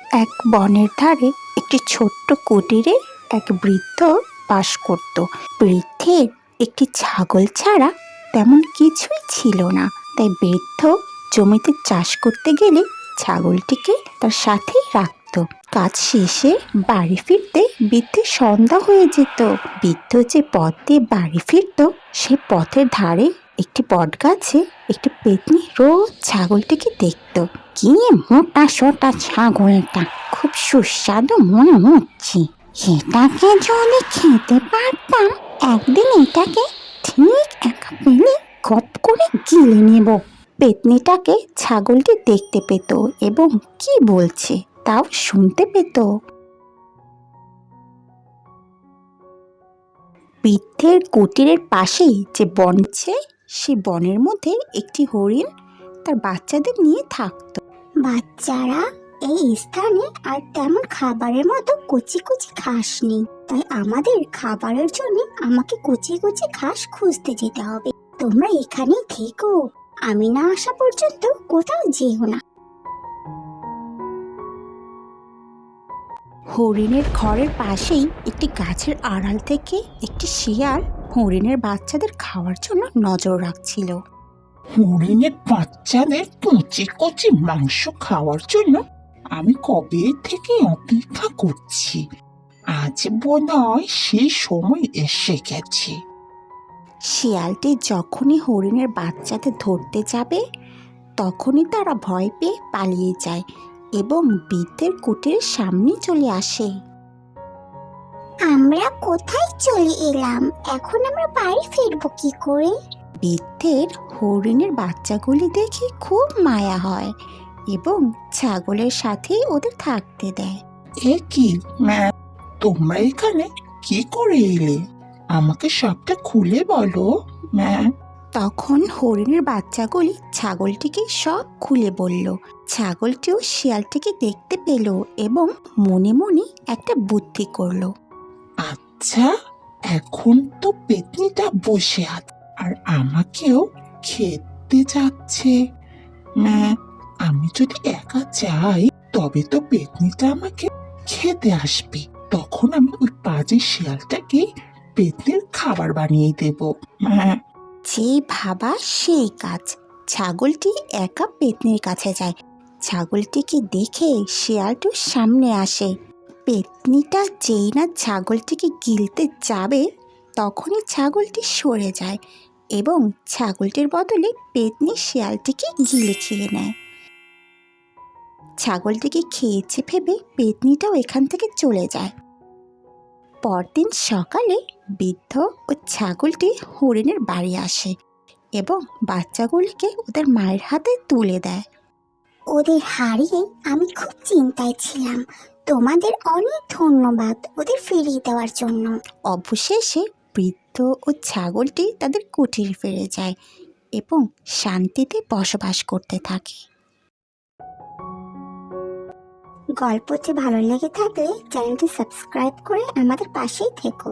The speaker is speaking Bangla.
এক বনের ধারে একটি ছোট্ট কুটিরে এক বৃদ্ধ বাস করত। বৃদ্ধের একটি ছাগল ছাড়া তেমন কিছুই ছিল না। তাই বৃদ্ধ জমিতে চাষ করতে গেলে ছাগলটিকে তার সাথেই রাখতো। কাজ শেষে বাড়ি ফিরতে বৃদ্ধের সন্ধ্যা হয়ে যেত। বৃদ্ধ যে পথ দিয়ে বাড়ি ফিরতো, সে পথের ধারে একটি বট গাছে একটি পেতনি রোজ ছাগলটিকে দেখতো। কি মোটা সোটা ছাগলটা। খুব সুস্বাদু মনে হচ্ছে। এটাকে যদি খেতে পারতাম, একদিন এটাকে ঠিক একা পেলে গপ করে গিলে নেব। পেতনিটাকে ছাগলটি দেখতে পেত এবং কি বলছে তাও শুনতে পেত। বৃদ্ধের কুটিরের পাশেই যে বন আছে, সে বনের মধ্যে একটি হরিণ তার বাচ্চাদের নিয়ে থাকতো। বাচ্চারা এই স্থানে আর তেমন খাবারের মতো কুচি কুচি ঘাস নেই। তাই আমাদের খাবারের জন্য আমাকে কুচি কুচি ঘাস খুঁজতে যেতে হবে। তোমরা এখানেই থেকো। আমি না আসা পর্যন্ত কোথাও যেও না। হরিণের ঘরের পাশেই একটি গাছের আড়াল থেকে একটি শিয়াল হরিণের বাচ্চাদের খাওয়ার জন্য নজর রাখছিল। হরিণের বাচ্চাদের কচি কচি মাংস খাওয়ার জন্য আমি কবে থেকে অপেক্ষা করছি? আজ বোধ হয় সেই সময় এসে গেছে। শিয়ালটি যখনই হরিণের বাচ্চাদের ধরতে যাবে তখনই তারা ভয় পেয়ে পালিয়ে যায় এবং বৃদ্ধের কুটির সামনে চলে আসে। আমরা কোথায় চলে এলাম? এখন আমরা বাড়ি ফিরবো কি করে? বৃদ্ধের হরিণের বাচ্চাগুলি দেখে খুব মায়া হয় এবং ছাগলের সাথে ওদের থাকতে দেয়। এ কি ম্যাম? তোমরা এখানে কি করে এলে? আমাকে সবটা খুলে বলো ম্যাম। তখন হরিণের বাচ্চাগুলি ছাগলটিকে সব খুলে বলল। ছাগলটিও শিয়ালটিকে দেখতে পেল এবং মনে মনে একটা বুদ্ধি করল। আচ্ছা এখন তো পেতনিটা বসে আছে আর আমাকেও খেতে যাচ্ছে। ম্যাম আমি যদি একা যাই, তবে তো পেতনিটা আমাকে খেতে আসবে। তখন আমি ওই পাজি শিয়ালটাকে পেতনির খাবার বানিয়ে দেব। ম্যাম যেই ভাবা সেই কাজ। ছাগলটি একা পেতনির কাছে যায়। ছাগলটিকে দেখে শিয়ালটির সামনে আসে। পেতনিটা যেই না ছাগলটিকে গিলতে যাবে, তখনই ছাগলটি সরে যায়। এবং ছাগলটির বদলে পেতনি শিয়ালটিকে গিলে খেয়ে নেয়। ছাগলটিকে খেয়েছে ভেবে পেতনিটাও এখান থেকে চলে যায়। পরদিন সকালে বৃদ্ধ ও ছাগলটি হরিণের বাড়ি আসে এবং বাচ্চাগুলিকে ওদের মায়ের হাতে তুলে দেয়। ওদের হারিয়ে আমি খুব চিন্তায় ছিলাম। তোমাদের অনেক ধন্যবাদ ওদের ফিরিয়ে দেওয়ার জন্য। অবশেষে বৃদ্ধ ও ছাগলটি তাদের কুটির ফিরে যায় এবং শান্তিতে বসবাস করতে থাকে। গল্পটি ভালো লেগে থাকলে চ্যানেলটি সাবস্ক্রাইব করে আমাদের পাশেই থেকো।